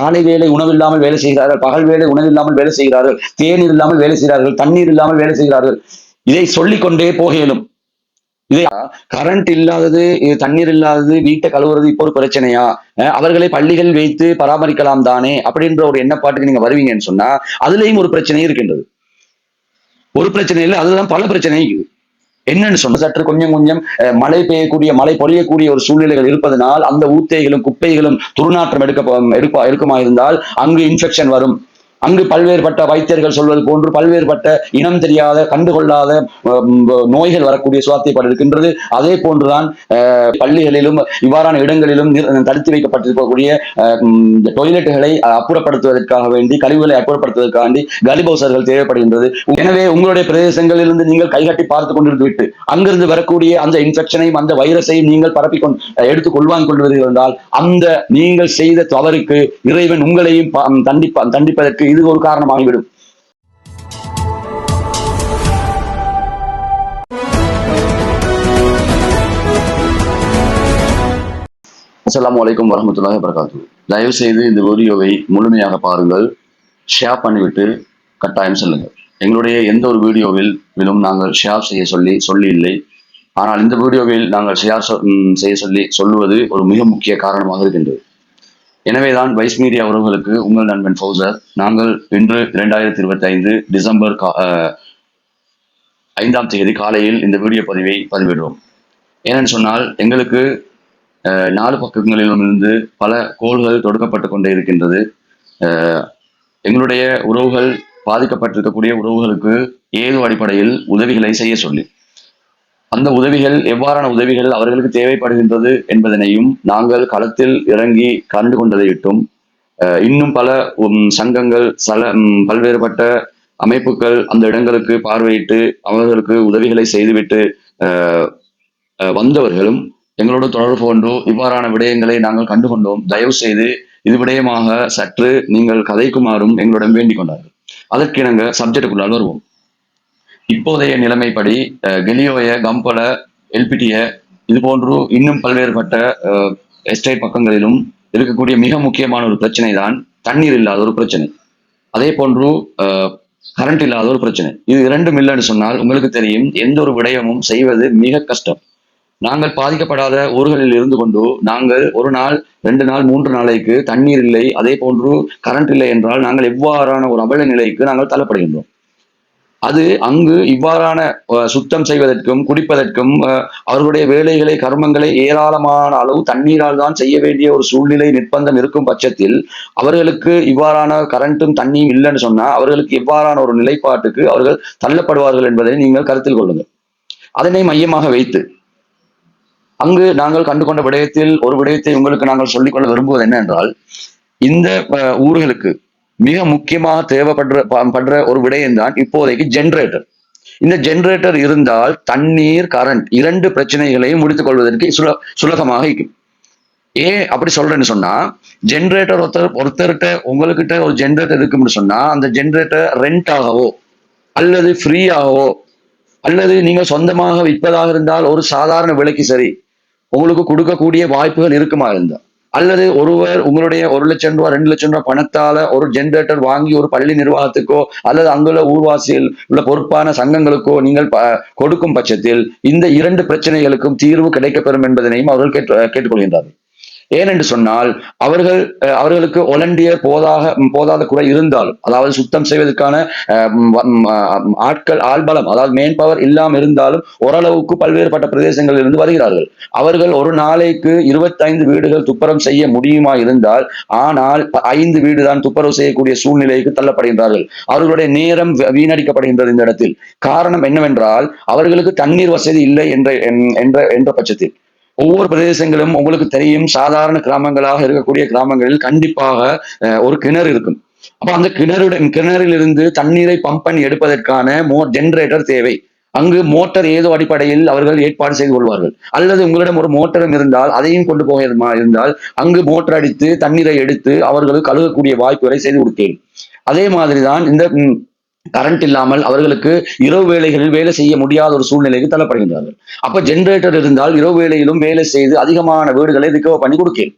காலை வேலை உணவில்லாமல் வேலை செய்கிறார்கள் பகல் வேலை உணவில்லாமல் வேலை செய்கிறார்கள் தேநீர் இல்லாமல் வேலை செய்கிறார்கள் தண்ணீர் இல்லாமல் வேலை செய்கிறார்கள். இதை சொல்லிக்கொண்டே போகலும். இயலும் இதை கரண்ட் இல்லாதது தண்ணீர் இல்லாதது வீட்டை கழுவுறது இப்போ ஒரு பிரச்சனையா? அஹ் அவர்களை பள்ளிகள் வைத்து பராமரிக்கலாம் தானே? அப்படின்ற ஒரு எண்ணப்பாட்டுக்கு நீங்க வருவீங்கன்னு சொன்னா அதுலயும் ஒரு பிரச்சனை இருக்கின்றது. ஒரு பிரச்சனை இல்லை அதுதான் பல பிரச்சனை இருக்குது. என்னன்னு சொன்ன சற்று கொஞ்சம் கொஞ்சம் மழை பெய்யக்கூடிய மழை பொழியக்கூடிய ஒரு சூழ்நிலைகள் இருப்பதனால் அந்த ஊத்தைகளும் குப்பைகளும் துர்நாற்றம் எடுக்க எடுப்பா இருக்குமா இருந்தால் அங்கு இன்ஃபெக்ஷன் வரும். அங்கு பல்வேறுபட்ட வைத்தியர்கள் சொல்வது போன்று பல்வேறுபட்ட இனம் தெரியாத கண்டுகொள்ளாத நோய்கள் வரக்கூடிய சுவாத்தியப்பட இருக்கின்றது. அதே போன்றுதான் பள்ளிகளிலும் இவ்வாறான இடங்களிலும் தடுத்து வைக்கப்பட்டிருக்கக்கூடிய டொய்லெட்டுகளை அப்புறப்படுத்துவதற்காக வேண்டி கழிவுகளை அப்புறப்படுத்துவதற்காண்டி கலிபௌசர்கள் தேவைப்படுகின்றது. எனவே உங்களுடைய பிரதேசங்களிலிருந்து நீங்கள் கைகட்டி பார்த்து கொண்டிருந்து விட்டு அங்கிருந்து வரக்கூடிய அந்த இன்ஃபெக்ஷனையும் அந்த வைரஸையும் நீங்கள் பரப்பிக் எடுத்து எடுத்துக் கொள்வாங்க கொள்வீர்கள் என்றால் அந்த நீங்கள் செய்த தவறுக்கு இறைவன் உங்களையும் ப- தண்டிப்பா தண்டிப்பதற்கு இது ஒரு காரணமாகிவிடும். அஸ்லாம் வலைக்கம் வரமத்துல்லாஹ் வரகாத்து தயவு செய்து இந்த வீடியோவை முழுமையாக பாருங்கள். ஷேர் பண்ணிவிட்டு கட்டாயம் செல்லுங்கள். எங்களுடைய எந்த ஒரு வீடியோவில் விலும் நாங்கள் ஷேர் செய்ய சொல்லி சொல்லி இல்லை. ஆனால் இந்த வீடியோவில் நாங்கள் ஷேர் செய்ய சொல்லி சொல்லுவது ஒரு மிக முக்கிய காரணமாக இருக்கின்றது. எனவேதான் வைஸ் மீடியா உறவுகளுக்கு உங்கள் நண்பன் ஃபௌசர். நாங்கள் இன்று இரண்டாயிரத்தி இருபத்தி ஐந்து டிசம்பர் கா- ஐந்தாம் தேதி காலையில் இந்த வீடியோ பதிவை பதிவிடுவோம் ஏனென்று சொன்னால் எங்களுக்கு அஹ், நாலு பக்கங்களிலிருந்து பல கோள்கள் தொடுக்கப்பட்டு கொண்டே இருக்கின்றது. எங்களுடைய உறவுகள் பாதிக்கப்பட்டிருக்கக்கூடிய உறவுகளுக்கு ஏது அடிப்படையில் உதவிகளை செய்ய சொல்லி அந்த உதவிகள் எவ்வாறான உதவிகள் அவர்களுக்கு தேவைப்படுகின்றது என்பதனையும் நாங்கள் களத்தில் இறங்கி கண்டு கொண்டதையிட்டும் இன்னும் பல உம், சங்கங்கள் சல பல்வேறுபட்ட அமைப்புகள் அந்த இடங்களுக்கு பார்வையிட்டு அவர்களுக்கு உதவிகளை செய்துவிட்டு வந்தவர்களும் எங்களோடு தொடர்பு கொண்டு இவ்வாறான விடயங்களை நாங்கள் கண்டுகொண்டோம் தயவு செய்து இது விடயமாக சற்று நீங்கள் கதைக்குமாறும் எங்களிடம் வேண்டிக் கொண்டார்கள். அதற்கிணங்க சப்ஜெக்டுக்குள்ளால் வருவோம். இப்போதைய நிலைமைப்படி கெலியோய கம்பல எல்பிடிய இது போன்று இன்னும் பல்வேறுபட்ட எஸ்டேட் பக்கங்களிலும் இருக்கக்கூடிய மிக முக்கியமான ஒரு பிரச்சனை தான் தண்ணீர் இல்லாத ஒரு பிரச்சனை. அதே போன்று கரண்ட் இல்லாத ஒரு பிரச்சனை. இது இரண்டும் இல்லைன்னு சொன்னால் உங்களுக்கு தெரியும் எந்த ஒரு விடயமும் செய்வது மிக கஷ்டம். நாங்கள் பாதிக்கப்படாத ஊர்களில் இருந்து கொண்டு நாங்கள் ஒரு நாள் ரெண்டு நாள் மூன்று நாளைக்கு தண்ணீர் இல்லை அதே போன்று கரண்ட் இல்லை என்றால் நாங்கள் எவ்வாறான ஒரு அவல நிலைக்கு நாங்கள் தள்ளப்படுகின்றோம். அது அங்கு இவ்வாறான அஹ், சுத்தம் செய்வதற்கும் குடிப்பதற்கும் அஹ், அவர்களுடைய வேலைகளை கர்மங்களை ஏராளமான அளவு தண்ணீரால் தான் செய்ய வேண்டிய ஒரு சூழ்நிலை நிர்பந்தம் இருக்கும் பட்சத்தில் அவர்களுக்கு இவ்வாறான கரண்ட்டும் தண்ணியும் இல்லைன்னு சொன்னா அவர்களுக்கு இவ்வாறான ஒரு நிலைப்பாட்டுக்கு அவர்கள் தள்ளப்படுவார்கள் என்பதை நீங்கள் கருத்தில் கொள்ளுங்கள். அதனை மையமாக வைத்து அங்கு நாங்கள் கண்டுகொண்ட விடயத்தில் ஒரு விடயத்தை உங்களுக்கு நாங்கள் சொல்லிக்கொள்ள விரும்புவது என்னென்றால் இந்த ஊர்களுக்கு மிக முக்கியமாக தேவைப்படுற படுற ஒரு விடயம் தான் இப்போதைக்கு ஜென்ரேட்டர் இந்த ஜென்ரேட்டர் இருந்தால் தண்ணீர் கரண்ட் இரண்டு பிரச்சனைகளையும் முடித்துக் கொள்வதற்கு சுல சுலகமாக இருக்கும். ஏன் அப்படி சொல்றேன்னு சொன்னா ஜென்ரேட்டர் ஒருத்தர் ஒருத்தர்கிட்ட உங்ககிட்ட ஒரு ஜென்ரேட்டர் இருக்கும்னு சொன்னா அந்த ஜென்ரேட்டர் ரெண்ட் ஆகவோ அல்லது ஃப்ரீயாகவோ அல்லது நீங்க சொந்தமாக விற்பதாக இருந்தால் ஒரு சாதாரண விலைக்கு சரி உங்களுக்கு கொடுக்கக்கூடிய வாய்ப்புகள் இருக்குமா இருந்தால். அல்லது ஒருவர் உங்களுடைய ஒரு லட்சம் ரூபாய் ரெண்டு லட்சம் ரூபாய் பணத்தால ஒரு ஜெனரேட்டர் வாங்கி ஒரு பள்ளி நிர்வாகத்துக்கோ அல்லது அங்குள்ள ஊர்வாசியில் உள்ள பொறுப்பான சங்கங்களுக்கோ நீங்கள் கொடுக்கும் பட்சத்தில் இந்த இரண்டு பிரச்சனைகளுக்கும் தீர்வு கிடைக்கப்பெறும் என்பதனையும் அவர்கள் கேட்டு கேட்டுக்கொள்கின்றார்கள். ஏனென்று சொன்னால் அவர்கள் அஹ், அவர்களுக்கு ஒலண்டியர் போதாக போதாத குறை இருந்தாலும் அதாவது சுத்தம் செய்வதற்கான ஆட்கள் ஆள்பலம் அதாவது மேன் பவர் இல்லாமல் இருந்தாலும் ஓரளவுக்கு பல்வேறுபட்ட பிரதேசங்களில் இருந்து வருகிறார்கள். அவர்கள் ஒரு நாளைக்கு இருபத்தைந்து வீடுகள் துப்புரம் செய்ய முடியுமா இருந்தால் ஆனால் ஐந்து வீடு தான் துப்புரவு செய்யக்கூடிய சூழ்நிலைக்கு தள்ளப்படுகின்றார்கள். அவர்களுடைய நேரம் வீணடிக்கப்படுகின்றது இந்த இடத்தில். காரணம் என்னவென்றால் அவர்களுக்கு தண்ணீர் வசதி இல்லை என்ற என்- என்ற என்ற பட்சத்தில். ஒவ்வொரு பிரதேசங்களும் உங்களுக்கு தெரியும் சாதாரண கிராமங்களாக இருக்கக்கூடிய கிராமங்களில் கண்டிப்பாக ஒரு கிணறு இருக்கும். அப்ப அந்த கிணறுடன் கிணறிலிருந்து தண்ணீரை பம்ப் பண்ணி எடுப்பதற்கான மோ ஜென்ரேட்டர் தேவை. அங்கு மோட்டர் ஏதோ அடிப்படையில் அவர்கள் ஏற்பாடு செய்து கொள்வார்கள். அல்லது உங்களிடம் ஒரு மோட்டரும் இருந்தால் அதையும் கொண்டு போக இருந்தால் அங்கு மோட்டர் அடித்து தண்ணீரை எடுத்து அவர்களுக்கு கழுகக்கூடிய வாய்ப்புகளை செய்து கொடுத்தேன். அதே மாதிரிதான் இந்த கரண்ட் இல்லாமல் அவர்களுக்கு இரவு வேலைகளில் வேலை செய்ய முடியாத ஒரு சூழ்நிலைக்கு தள்ளப்படுகின்றார்கள். அப்ப ஜென்ரேட்டர் இருந்தால் இரவு வேலையிலும் வேலை செய்து அதிகமான வீடுகளை ரிகவர் பண்ணி கொடுக்கேன்.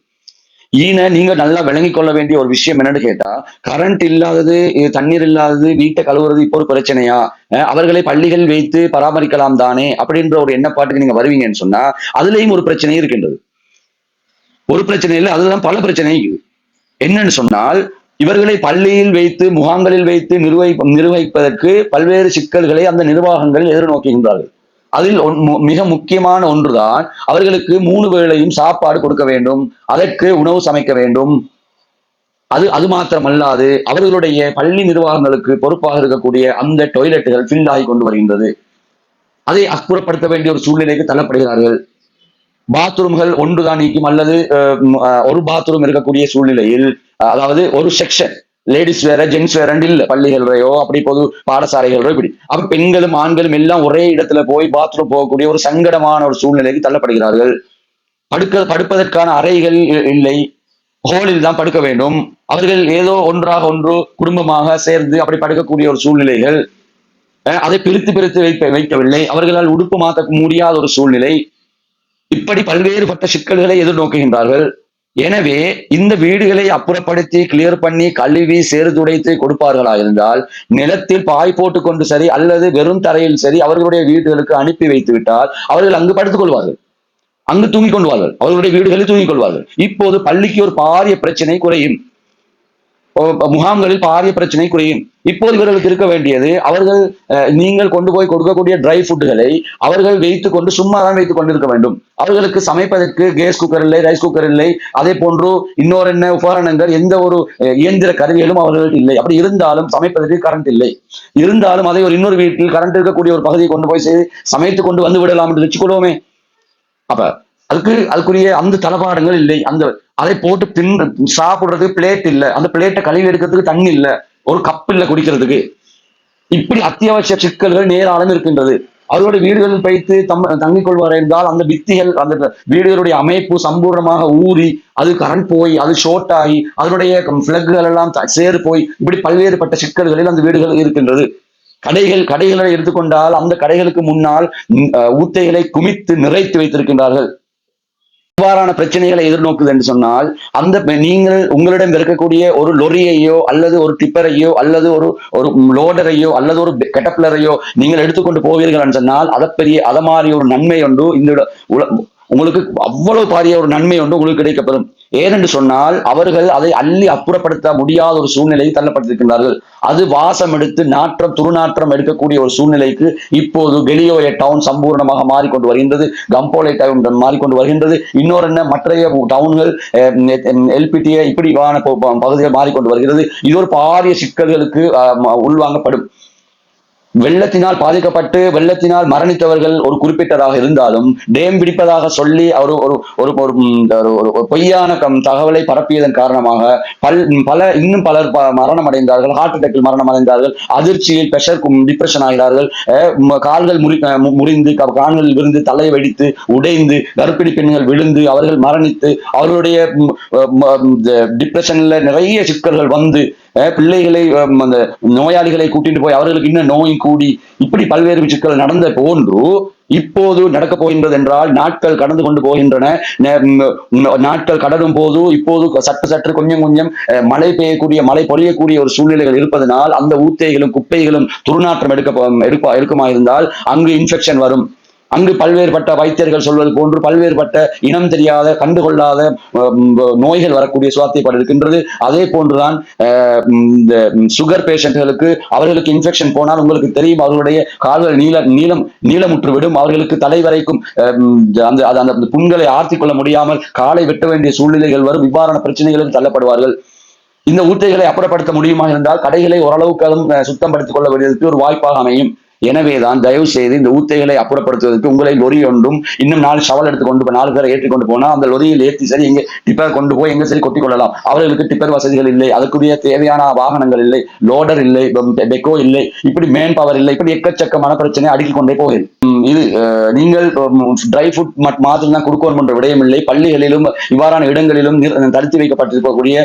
ஈன நீங்க நல்லா விளங்கிக் கொள்ள வேண்டிய ஒரு விஷயம் என்னன்னு கேட்டா கரண்ட் இல்லாதது தண்ணீர் இல்லாதது வீட்டை கழுவுறது இப்போ ஒரு பிரச்சனையா? அஹ் அவர்களை பள்ளிகள் வைத்து பராமரிக்கலாம் தானே? அப்படின்ற ஒரு எண்ணப்பாட்டுக்கு நீங்க வருவீங்கன்னு சொன்னா அதுலயும் ஒரு பிரச்சனை இருக்கின்றது. ஒரு பிரச்சனை இல்லை அதுதான் பல பிரச்சனை என்னன்னு சொன்னால் இவர்களை பள்ளியில் வைத்து முகாம்களில் வைத்து நிர்வகி நிர்வகிப்பதற்கு பல்வேறு சிக்கல்களை அந்த நிர்வாகங்கள் எதிர்நோக்குகின்றார்கள். அதில் ஒன்- மிக முக்கியமான ஒன்றுதான் அவர்களுக்கு மூணு வேளையும் சாப்பாடு கொடுக்க வேண்டும் அதற்கு உணவு சமைக்க வேண்டும். அது அது மாத்திரமல்லாது அவர்களுடைய பள்ளி நிர்வாகங்களுக்கு பொறுப்பாக இருக்கக்கூடிய அந்த டொய்லெட்டுகள் ஃபில் ஆகி கொண்டு வருகின்றது. அதை அப்புறப்படுத்த வேண்டிய ஒரு சூழ்நிலைக்கு தள்ளப்படுகிறார்கள். பாத்ரூம்கள் ஒன்றுதான் நீக்கும் அல்லது ஒரு பாத்ரூம் இருக்கக்கூடிய சூழ்நிலையில் அதாவது ஒரு செக்ஷன் லேடிஸ் வேற ஜென்ஸ் வேற இல்ல பள்ளிகளையோ அப்படி பொது பாடசாலைகளோ இப்படி. அப்ப பெண்களும் ஆண்களும் எல்லாம் ஒரே இடத்துல போய் பாத்ரூம் போகக்கூடிய ஒரு சங்கடமான ஒரு சூழ்நிலைக்கு தள்ளப்படுகிறார்கள். படுக்க படுப்பதற்கான அறைகள் இல்லை. ஹோலில் தான் படுக்க வேண்டும். அவர்கள் ஏதோ ஒன்றாக ஒன்று குடும்பமாக சேர்ந்து அப்படி படுக்கக்கூடிய ஒரு சூழ்நிலைகள் அதை பிரித்து பிரித்து வைக்க வைக்கவில்லை. அவர்களால் உடுப்பு மாற்ற முடியாத ஒரு சூழ்நிலை. இப்படி பல்வேறுபட்ட சிக்கல்களை எதிர்நோக்குகின்றார்கள். எனவே இந்த வீடுகளை அப்புறப்படுத்தி கிளியர் பண்ணி கழுவி சேறு துடைத்து கொடுப்பார்களா இருந்தால் நிலத்தில் பாய் போட்டு கொண்டு சரி அல்லது வெறும் தரையில் சரி அவர்களுடைய வீடுகளுக்கு அனுப்பி வைத்து விட்டால் அவர்கள் அங்கு படுத்துக் கொள்வார்கள் அங்கு தூங்கிக் கொள்வார்கள். அவர்களுடைய வீடுகளில் தூங்கிக் கொள்வார்கள். இப்போது பள்ளிக்கு ஒரு பாரிய பிரச்சனை குறையும். முகாம்களில் பாரிய பிரச்சனை குறையும். இப்போது இவர்களுக்கு இருக்க வேண்டியது அவர்கள் நீங்கள் கொண்டு போய் கொடுக்கக்கூடிய ட்ரை ஃபுட்டுகளை அவர்கள் வைத்து கொண்டு சும்மா தான் வைத்துக் கொண்டிருக்க வேண்டும். அவர்களுக்கு சமைப்பதற்கு கேஸ் குக்கர் இல்லை ரைஸ் குக்கர் இல்லை அதே போன்று இன்னொரு என்ன உபகரணங்கள் எந்த ஒரு அஹ், இயந்திர கருவிகளும் அவர்களுக்கு இல்லை. அப்படி இருந்தாலும் சமைப்பதற்கு கரண்ட் இல்லை. இருந்தாலும் அதை ஒரு இன்னொரு வீட்டில் கரண்ட் இருக்கக்கூடிய ஒரு பகுதியை கொண்டு போய் சமைத்து கொண்டு வந்து விடலாம் என்று வச்சுக்கொள்வோமே அப்ப அதுக்கு அதுக்குரிய அந்த தளபாடங்கள் இல்லை. அந்த அதை போட்டு பின் சாப்பிடுறதுக்கு பிளேட் இல்ல. அந்த பிளேட்டை கழுவி எடுக்கிறதுக்கு தண்ணி இல்ல. ஒரு கப் இல்லை குடிக்கிறதுக்கு. இப்படி அத்தியாவசிய சிக்கல்கள் நேராலும் இருக்கின்றது. அவருடைய வீடுகளில் வைத்து தம் தங்கிக் கொள்வார் என்றால் அந்த வித்திகள் அந்த வீடுகளுடைய அமைப்பு சம்பூர்ணமாக ஊறி அது கரண்ட் போய் அது ஷோர்ட் ஆகி அதனுடைய பிளக்குகள் எல்லாம் சேறு போய் இப்படி பல்வேறுபட்ட சிக்கல்களில் அந்த வீடுகள் இருக்கின்றது. கடைகள் கடைகளை எடுத்துக்கொண்டால் அந்த கடைகளுக்கு முன்னால் ஊத்தைகளை குமித்து நிறைத்து வைத்திருக்கின்றார்கள். இவ்வாறான பிரச்சனைகளை எதிர்நோக்குது என்று சொன்னால் அந்த நீங்கள் உங்களிடம் இருக்கக்கூடிய ஒரு லொரியையோ அல்லது ஒரு டிப்பரையோ அல்லது ஒரு ஒரு லோடரையோ அல்லது ஒரு கெட்டப்லரையோ நீங்கள் எடுத்துக்கொண்டு போவீர்கள் என்று சொன்னால் அதை பெரிய அதை மாதிரி ஒரு நன்மை உண்டு. இந்த உல- உங்களுக்கு அவ்வளவு பாரிய ஒரு நன்மை ஒன்று உங்களுக்கு கிடைக்கப்படும் ஏனென்று சொன்னால் அவர்கள் அதை அள்ளி அப்புறப்படுத்த முடியாத ஒரு சூழ்நிலையை தள்ளப்பட்டிருக்கின்றார்கள். அது வாசம் எடுத்து நாற்றம் துருநாற்றம் எடுக்கக்கூடிய ஒரு சூழ்நிலைக்கு இப்போது கெலியோய டவுன் சம்பூர்ணமாக மாறிக்கொண்டு வருகின்றது. கம்போலை டவுன் மாறிக்கொண்டு வருகின்றது. இன்னொரு என்ன மற்றைய டவுன்கள் எல்பிடிஏ இப்படிவான பகுதிகள் மாறிக்கொண்டு வருகிறது. இது ஒரு பாரிய சிக்கல்களுக்கு உள்வாங்கப்படும். வெள்ளத்தினால் பாதிக்கப்பட்டு வெள்ளத்தினால் மரணித்தவர்கள் ஒரு குறிப்பிட்டதாக இருந்தாலும் டேம் பிடிப்பதாக சொல்லி அவர் ஒரு ஒரு ஒரு ஒரு- பொய்யான கம்- தகவலை பரப்பியதன் காரணமாக பல் பல இன்னும் பலர் ப- மரணம் அடைந்தார்கள் ஹார்ட் அட்டாக்கில் மரணம் அடைந்தார்கள் அதிர்ச்சியில் ப்ரெஷர் டிப்ரெஷன் ஆகிறார்கள் அஹ், கால்கள் முறி அஹ், முறிந்து க- கால்கள் விழுந்து தலை வெடித்து உடைந்து கர்ப்பிணி பெண்கள் விழுந்து அவர்கள் மரணித்து அவருடைய டிப்ரெஷன்ல நிறைய சிக்கல்கள் வந்து பிள்ளைகளை அந்த நோயாளிகளை கூட்டிட்டு போய் அவர்களுக்கு இன்னும் நோய் கூடி இப்படி பல்வேறு விஷயங்கள் நடந்த போன்று இப்போது நடக்க போகின்றது என்றால் நாட்கள் கடந்து கொண்டு போகின்றன. நாட்கள் கடரும் போது இப்போது சற்று சற்று கொஞ்சம் கொஞ்சம் மழை பெய்யக்கூடிய மழை பொழியக்கூடிய ஒரு சூழ்நிலைகள் இருப்பதனால் அந்த ஊத்தைகளும் குப்பைகளும் துர்நாற்றம் எடுக்க எடுப்பா இருக்குமா இருந்தால் அங்கு இன்ஃபெக்ஷன் வரும். அங்கு பல்வேறுபட்ட வைத்தியர்கள் சொல்வது போன்று பல்வேறுபட்ட இனம் தெரியாத கண்டுகொள்ளாத நோய்கள் வரக்கூடிய சுவாத்தியப்பட இருக்கின்றது. அதே போன்றுதான் இந்த சுகர் பேஷண்ட்களுக்கு அவர்களுக்கு இன்ஃபெக்ஷன் போனால் உங்களுக்கு தெரியும் அவர்களுடைய கால்கள் நீள நீளம் நீளமுற்று விடும் அவர்களுக்கு தலை வரைக்கும் அந்த அது அந்த புண்களை ஆர்த்திக் கொள்ள முடியாமல் காலை வெட்ட வேண்டிய சூழ்நிலைகள் வரும். இவ்வாறான பிரச்சனைகளும் தள்ளப்படுவார்கள். இந்த ஊத்தைகளை அப்புறப்படுத்த முடியுமா இருந்தால் கடைகளை ஓரளவுக்கு சுத்தம் படுத்திக் கொள்ள வேண்டியதற்கு ஒரு வாய்ப்பாக அமையும். எனவேதான் தயவு செய்து இந்த ஊத்தைகளை அப்புறப்படுத்துவதற்கு உங்களை லொரி ஒன்றும் இன்னும் நாலு சவால் எடுத்து கொண்டு போய் நாலு பேரை ஏற்றி கொண்டு அந்த லொரியில் ஏற்றி சரி எங்க டிப்பர் கொண்டு போய் எங்க சரி கொட்டி கொள்ளலாம். அவர்களுக்கு டிப்பர் வசதிகள் இல்லை அதற்குரிய தேவையான வாகனங்கள் இல்லை லோடர் இல்லை பெக்கோ இல்லை இப்படி மேன் பவர் இல்லை இப்படி எக்கச்சக்கமான பிரச்சனை அடுக்கிக் கொண்டே போகிறது இது நீங்கள் ட்ரை ஃபுட் மாதிரி தான் கொடுக்கணும் என்ற விடயம் இல்லை பள்ளிகளிலும் இவ்வாறான இடங்களிலும் தடுத்து வைக்கப்பட்டிருக்கக்கூடிய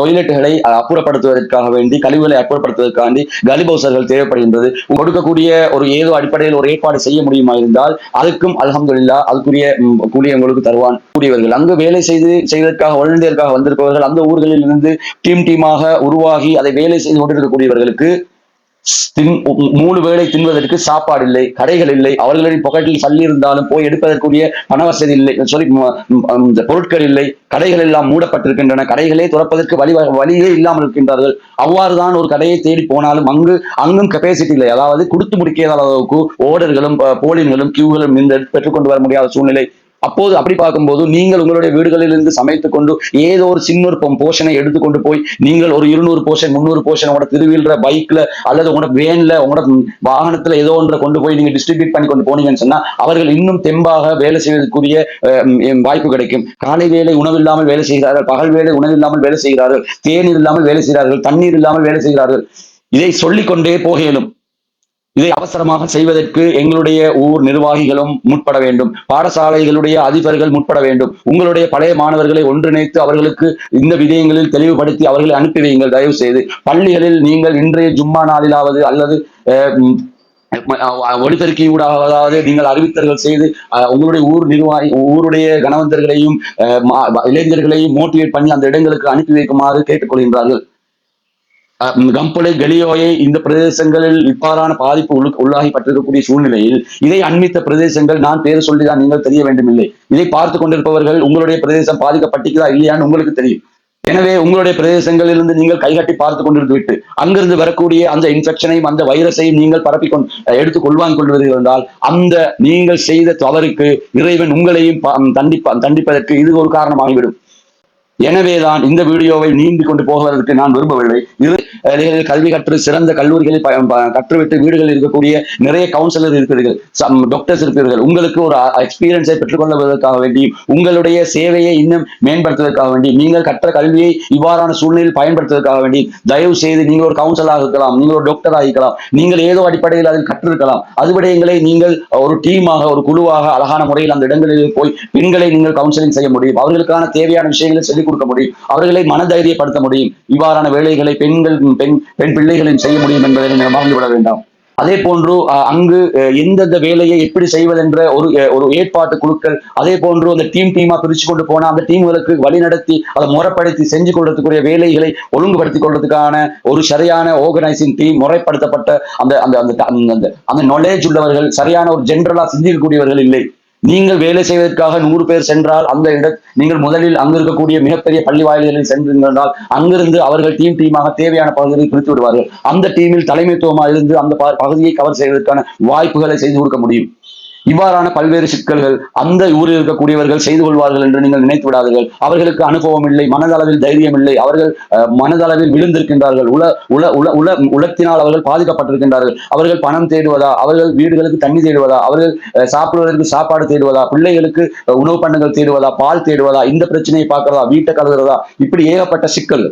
டொய்லெட்டுகளை அப்புறப்படுத்துவதற்காக வேண்டி கழிவுகளை அப்புறப்படுத்துவதற்காண்டி கலிபௌசர்கள் தேவைப்படுகின்றது. கொடுக்கக்கூடிய ஒரு ஏதோ அடிப்படையில் ஒரு ஏற்பாடு செய்ய முடியுமா இருந்தால் அதுக்கும் அல்ஹம்துலில்லாஹ் அதுக்குரிய கூலி உங்களுக்கு தருவான். கூடியவர்கள். அங்கு வேலை செய்து செய்வதற்காக வளர்ந்ததற்காக வந்திருப்பவர்கள் அந்த ஊர்களில் இருந்து டீம் டீமாக உருவாகி அதை வேலை செய்து கொண்டிருக்கக்கூடியவர்களுக்கு தின் மூணு வேளை தின்வதற்கு சாப்பாடு இல்லை கடைகள் இல்லை அவர்களின் பொக்கெட்டில் சல்லி இருந்தாலும் போய் எடுப்பதற்குரிய பண வசதி இல்லை. சொல்லி இந்த பொருட்கள் இல்லை. கடைகள் எல்லாம் மூடப்பட்டிருக்கின்றன. கடைகளே துறப்பதற்கு வழி வழியே இல்லாமல் இருக்கின்றார்கள். அவ்வாறுதான் ஒரு கடையை தேடி போனாலும் அங்கு அங்கும் கெப்பாசிட்டி இல்லை. அதாவது கொடுத்து முடிக்காத அளவுக்கு ஓடர்களும் போலின்களும் கியூகளும் இந்த பெற்றுக்கொண்டு வர முடியாத சூழ்நிலை அப்போது அப்படி பார்க்கும்போது நீங்கள் உங்களுடைய வீடுகளிலிருந்து சமைத்துக் கொண்டு ஏதோ ஒரு சின்ன ஒரு போர்ஷனை எடுத்துக்கொண்டு போய் நீங்கள் ஒரு இருநூறு போர்ஷன் முந்நூறு போர்ஷன் உங்களோட திருவிழ பைக்ல அல்லது உங்களோட வேன்ல உங்களோட வாகனத்துல ஏதோ ஒன்றை கொண்டு போய் நீங்க டிஸ்ட்ரிபியூட் பண்ணி கொண்டு போனீங்கன்னு சொன்னா அவர்கள் இன்னும் தெம்பாக வேலை செய்வதற்குரிய அஹ், வாய்ப்பு கிடைக்கும். காலை வேலை உணவு இல்லாமல் வேலை செய்கிறார்கள் பகல் வேலை உணவு இல்லாமல் வேலை செய்கிறார்கள் தேநீர் இல்லாமல் வேலை செய்கிறார்கள் தண்ணீர் இல்லாமல் வேலை செய்கிறார்கள். இதை சொல்லிக்கொண்டே போக இயலும் இதை அவசரமாக செய்வதற்கு எங்களுடைய ஊர் நிர்வாகிகளும் முற்பட வேண்டும். பாடசாலைகளுடைய அதிபர்கள் முற்பட வேண்டும். உங்களுடைய பழைய மாணவர்களை ஒன்றிணைத்து அவர்களுக்கு இந்த விடயங்களில் தெளிவுபடுத்தி அவர்களை அனுப்பி வையுங்கள். தயவு செய்து பள்ளிகளில் நீங்கள் இன்றைய ஜும்மா நாளிலாவது அல்லது ஒளிபெருக்கி ஊடாவது நீங்கள் அறிவித்தல்கள் செய்து உங்களுடைய ஊர் நிர்வாகி ஊருடைய கணவந்தர்களையும் அஹ், இளைஞர்களையும் மோட்டிவேட் பண்ணி அந்த இடங்களுக்கு அனுப்பி வைக்குமாறு கேட்டுக்கொள்கின்றார்கள். கம்பளை கெலியோயை இந்த பிரதேசங்களில் இவ்வாறான பாதிப்பு உள்ள- உள்ளாகிப்பட்டிருக்கக்கூடிய சூழ்நிலையில் இதை அண்மித்த பிரதேசங்கள் நான் பேர் சொல்லிதான் நீங்கள் தெரிய வேண்டுமில்லை. இதை பார்த்து கொண்டிருப்பவர்கள் உங்களுடைய பிரதேசம் பாதிக்கப்பட்டிருக்கிறதா இல்லையான்னு உங்களுக்கு தெரியும். எனவே உங்களுடைய பிரதேசங்களிலிருந்து நீங்கள் கைகட்டி பார்த்து கொண்டிருந்து விட்டு அங்கிருந்து வரக்கூடிய அந்த இன்ஃபெக்ஷனையும் அந்த வைரஸையும் நீங்கள் பரப்பி எடுத்து கொள்வாங்க கொள்வீர்கள் என்றால் அந்த நீங்கள் செய்த தவறுக்கு இறைவன் உங்களையும் தண்டிப்பா தண்டிப்பதற்கு இது ஒரு காரணமாகிவிடும். எனவேதான் இந்த வீடியோவை நீண்டு கொண்டு போவதற்கு நான் விரும்பவில்லை. இரு கல்வி கற்று சிறந்த கல்லூரிகளில் கற்றுவிட்டு வீடுகளில் இருக்கக்கூடிய நிறைய கவுன்சிலர் இருக்கிறீர்கள். சம் டாக்டர்ஸ் இருக்கிறீர்கள். உங்களுக்கு ஒரு எக்ஸ்பீரியன்ஸை பெற்றுக்கொள்வதற்காக வேண்டியும் உங்களுடைய சேவையை இன்னும் மேம்படுத்துவதற்காக வேண்டியும் நீங்கள் கற்ற கல்வியை இவ்வாறான சூழ்நிலையில் பயன்படுத்துவதற்காக வேண்டியும் தயவு செய்து நீங்கள் ஒரு கவுன்சிலராக இருக்கலாம் நீங்கள் ஒரு டாக்டராக இருக்கலாம் நீங்கள் ஏதோ அடிப்படையில் அதில் கற்றிருக்கலாம் அது விடயங்களை நீங்கள் ஒரு டீமாக ஒரு குழுவாக அழகான முறையில் அந்த இடங்களில் போய் பெண்களை நீங்கள் கவுன்சிலிங் செய்ய முடியும். அவர்களுக்கான தேவையான விஷயங்களை சொல்லிக் கொடுக்க முடியும். அவர்களை மனதைரியப்படுத்த முடியும். இவ்வாறான வேலைகளை பெண்கள் பெண் பெண் பிள்ளைகளின் செய்ய முடியும் என்பதை நீங்கள் மறந்துவிட வேண்டாம். அதே போன்று அங்கு எந்தெந்த வேலையை எப்படி செய்வதென்ற ஒரு ஒரு ஏற்பாட்டு குழுக்கள் அதே போன்று அந்த டீம் டீமா பிரிச்சு கொண்டு போனா அந்த டீம்களுக்கு வழிநடத்தி அதை முறைப்படுத்தி செஞ்சு கொள்றதுக்குரிய வேலைகளை ஒழுங்குபடுத்திக் கொள்றதுக்கான ஒரு சரியான ஆர்கனைசிங் டீம் முறைப்படுத்தப்பட்ட அந்த அந்த அந்த அந்த அந்த நாலேஜ் உள்ளவர்கள் சரியான ஒரு ஜென்ரலா சிந்திக்கக்கூடியவர்கள் இல்லை. நீங்கள் வேலை செய்வதற்காக நூறு பேர் சென்றால் அந்த இட நீங்கள் முதலில் அங்கு இருக்கக்கூடிய மிகப்பெரிய பள்ளி வாயில்களில் சென்றிருந்தால் அங்கிருந்து அவர்கள் டீம் டீமாக தேவையான பகுதியை பிரித்து விடுவார்கள். அந்த டீமில் தலைமைத்துவமாக இருந்து அந்த ப- பகுதியை கவர் செய்வதற்கான வாய்ப்புகளை செய்து கொடுக்க முடியும். இவ்வாறான பல்வேறு சிக்கல்கள் அந்த ஊரில் இருக்கக்கூடியவர்கள் செய்து கொள்வார்கள் என்று நீங்கள் நினைத்து விடாதீர்கள். அவர்களுக்கு அனுபவம் இல்லை மனதளவில் தைரியம் இல்லை. அவர்கள் மனதளவில் விழுந்திருக்கின்றார்கள். உல உல உல உல உலத்தினால் அவர்கள் பாதிக்கப்பட்டிருக்கின்றார்கள். அவர்கள் பணம் தேடுவதா? அவர்கள் வீடுகளுக்கு தண்ணி தேடுவதா? அவர்கள் சாப்பிடுவதற்கு சாப்பாடு தேடுவதா? பிள்ளைகளுக்கு உணவு பண்டங்கள் தேடுவதா? பால் தேடுவதா? இந்த பிரச்சனையை பார்க்கிறதா? வீட்டை கழுகுறதா இப்படி ஏகப்பட்ட சிக்கல்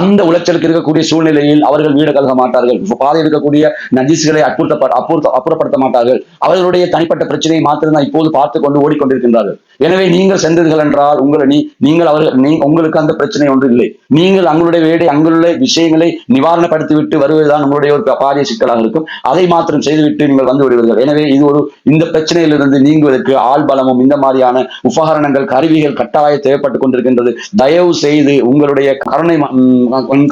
அந்த உளைச்சலுக்கு இருக்கக்கூடிய சூழ்நிலையில் அவர்கள் வீடு கழுக மாட்டார்கள். பாதை இருக்கக்கூடிய நஜீஸ்களை அப்புறத்த அப்புறப்படுத்த மாட்டார்கள். அவர்களுடைய தனிப்பட்ட பிரச்சனையை மாத்திரம்தான் இப்போது பார்த்து கொண்டு ஓடிக்கொண்டிருக்கின்றார்கள். எனவே நீங்கள் சென்றீர்கள் என்றால் உங்களை நீ நீங்கள் அவர்கள் நீ உங்களுக்கு அந்த பிரச்சனை ஒன்று இல்லை. நீங்கள் அங்களுடைய வேடை அங்குள்ள விஷயங்களை நிவாரணப்படுத்திவிட்டு வருவதுதான் உங்களுடைய ஒரு பாரிய சிக்கலாக இருக்கும். அதை மாத்திரம் செய்துவிட்டு நீங்கள் வந்து விடுவீர்கள். எனவே இது ஒரு இந்த பிரச்சனையிலிருந்து நீங்குவதற்கு ஆள் பலமும் இந்த மாதிரியான உபகரணங்கள் கருவிகள் கட்டாய தேவைப்பட்டுக் கொண்டிருக்கின்றது. தயவு செய்து உங்களுடைய கருணை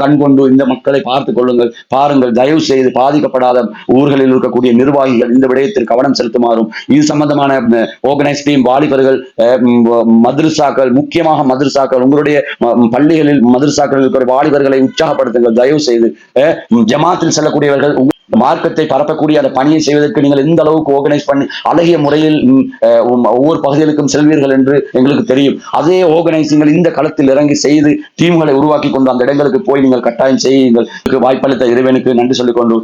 கண் கொண்டு இந்த மக்களை பார்த்து கொள்ளுங்கள். பாருங்கள் தயவு செய்து பாதிக்கப்படாத ஊர்களில் இருக்கக்கூடிய நிர்வாகிகள் இந்த விடயத்தில் கவனம் செலுத்துமாறும். இது சம்பந்தமான ஆர்கனைஸ் டீம் வாலிபர்கள் மதுரசாக்கள் முக்கியமாக மதுரசாக்கள் உங்களுடைய பள்ளிகளில் மதுரசாக்கள் இருக்கிற வாலிபர்களை உற்சாகப்படுத்துங்கள். தயவு செய்து ஜமாத்தில் செல்லக்கூடியவர்கள் மார்க்கத்தை பரப்பக்கூடிய அந்த பணியை செய்வதற்கு நீங்கள் எந்த அளவுக்கு ஆர்கனைஸ் பண்ணி அழகிய முறையில் ஒவ்வொரு பகுதிகளுக்கும் செல்வீர்கள் என்று எங்களுக்கு தெரியும். அதே ஆர்கனைசிங்கள் இந்த களத்தில் இறங்கி செய்து டீம்களை உருவாக்கி கொண்டு அந்த இடங்களுக்கு போய் நீங்கள் கட்டாயம் செய்யுங்கள். வாய்ப்பளித்த இறைவனுக்கு நன்றி சொல்லிக் கொண்டு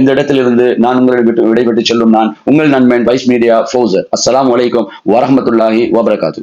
இந்த இடத்திலிருந்து நான் உங்களை விட்டு விடைபெற்று செல்லும் நான் உங்கள் நண்பன் வைஸ் மீடியா ஃபோசர் அஸ்லாம் வலைக்கம் வரமத்துல்லாஹி வபரகாத்து.